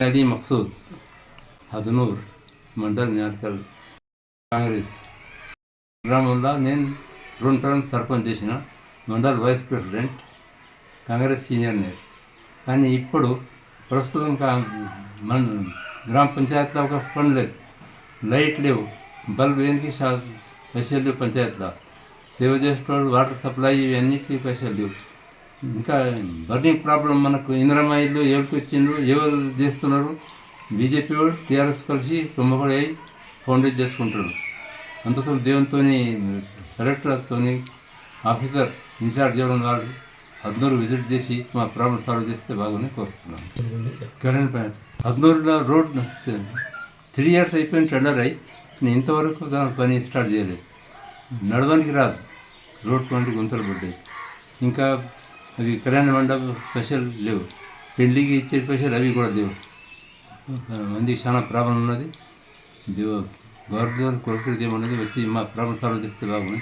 అది మక్సూద్ హదనూర్ మండల్ న్యాల్కల్ కాంగ్రెస్ గ్రామంలో నేను రెండు టర్మ్ సర్పంచ్ చేసిన mandal vice president Congress senior నేర్ కానీ ఇప్పుడు ప్రస్తుతం కా మన గ్రామ పంచాయతీలో ఒక ఫండ్ లేదు లైట్ లేవు బల్బ్ ఏంటి పైసలు లేవు పంచాయతీలో సేవ చేసేటోళ్ళు వాటర్ సప్లై ఇవన్నిటికీ పైసలు లేవు ఇంకా బర్నింగ్ ప్రాబ్లం మనకు ఇంద్రమాయిలు ఇల్లు ఎవరికి వచ్చిండ్రు ఎవరు చేస్తున్నారు? బీజేపీ వాళ్ళు టీఆర్ఎస్ కలిసి కుంభకోడి అయి ఫౌండేట్ చేసుకుంటారు అందుతో దేవునితో కలెక్టర్తో ఆఫీసర్ ఇన్ఛార్జ్ చేయడం వాళ్ళు హద్నూరు విజిట్ చేసి మా ప్రాబ్లం సాల్వ్ చేస్తే బాగుంది కోరుతున్నాను కరెంట్ పైన హద్నూరులో రోడ్ త్రీ ఇయర్స్ అయిపోయిన టెండర్ అయి నేను ఇంతవరకు దాని పని స్టార్ట్ చేయలేదు. నడవడానికి రాదు. రోడ్ వంటి గుంతలు పడ్డాయి. ఇంకా అవి కళ్యాణ మండపం స్పెషల్ లేవు. పెళ్ళికి ఇచ్చే స్పెషల్ అవి కూడా లేవు. మందికి చాలా ప్రాబ్లం ఉన్నది. దేవ గవర్నర్ కొరకు ఏమన్నది వచ్చి మా ప్రాబ్లం సాల్వ్ చేస్తే బాగుంది